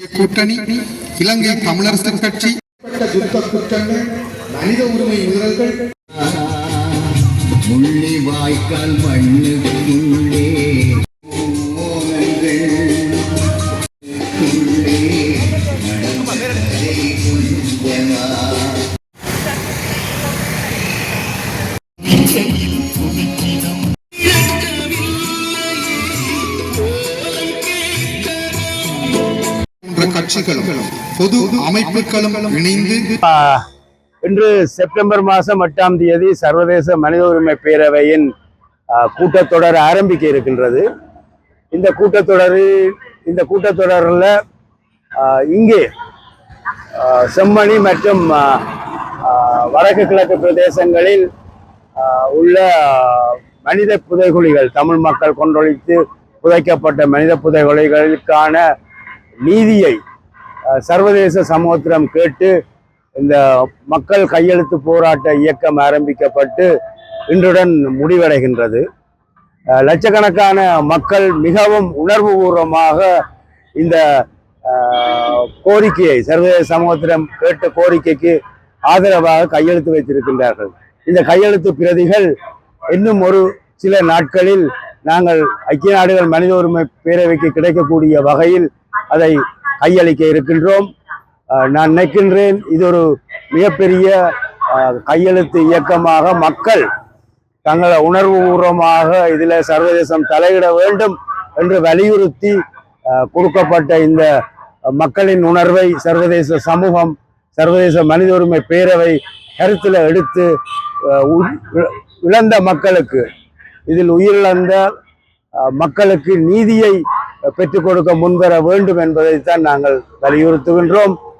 கூட்டணி இலங்கை தமிழரசு கட்சி. யுத்த குற்றங்கள் மனித உரிமை மீறல்கள் முள்ளி வாய்க்கால் மண்ணுக்குள்ளே கட்சிகளும் பொது அமைப்புகளும் இணைந்து இன்று செப்டம்பர் மாதம் எட்டாம் தேதி சர்வதேச மனித உரிமை பேரவையின் கூட்டத்தொடர் ஆரம்பிக்க இருக்கின்றது. இந்த கூட்டத்தொடரில் இந்த கூட்டத்தொடரில் இங்கே செம்மணி மற்றும் வடக்கு கிழக்கு பிரதேசங்களில் உள்ள மனித புதைகுழிகள் தமிழ் மக்கள் கொண்டொழித்து புதைக்கப்பட்ட மனித புதைகுழிகளுக்கான நீதியை சர்வதேச சமூகத்திடம் கேட்டு இந்த மக்கள் கையெழுத்து போராட்ட இயக்கம் ஆரம்பிக்கப்பட்டு இன்றுடன் முடிவடைகின்றது. லட்சக்கணக்கான மக்கள் மிகவும் உணர்வுபூர்வமாக இந்த கோரிக்கையை சர்வதேச சமூகத்திடம் கேட்ட கோரிக்கைக்கு ஆதரவாக கையெழுத்து வைத்திருக்கின்றார்கள். இந்த கையெழுத்து பிரதிகள் இன்னும் ஒரு சில நாட்களில் நாங்கள் ஐக்கிய நாடுகள் மனித உரிமை பேரவைக்கு கிடைக்கக்கூடிய வகையில் அதை கையளிக்க இருக்கின்றோம். நான் நினைக்கின்றேன் இது ஒரு மிகப்பெரிய கையெழுத்து இயக்கமாக மக்கள் தங்களை உணர்வுபூர்வமாக இதில் சர்வதேசம் தலையிட வேண்டும் என்று வலியுறுத்தி கொடுக்கப்பட்ட இந்த மக்களின் உணர்வை சர்வதேச சமூகம் சர்வதேச மனித உரிமை பேரவை கருத்தில் எடுத்து இழந்த மக்களுக்கு இதில் உயிரிழந்த மக்களுக்கு நீதியை பெற்றுக் கொடுக்க முன்வர வேண்டும் என்பதைத்தான் நாங்கள் வலியுறுத்துகின்றோம்.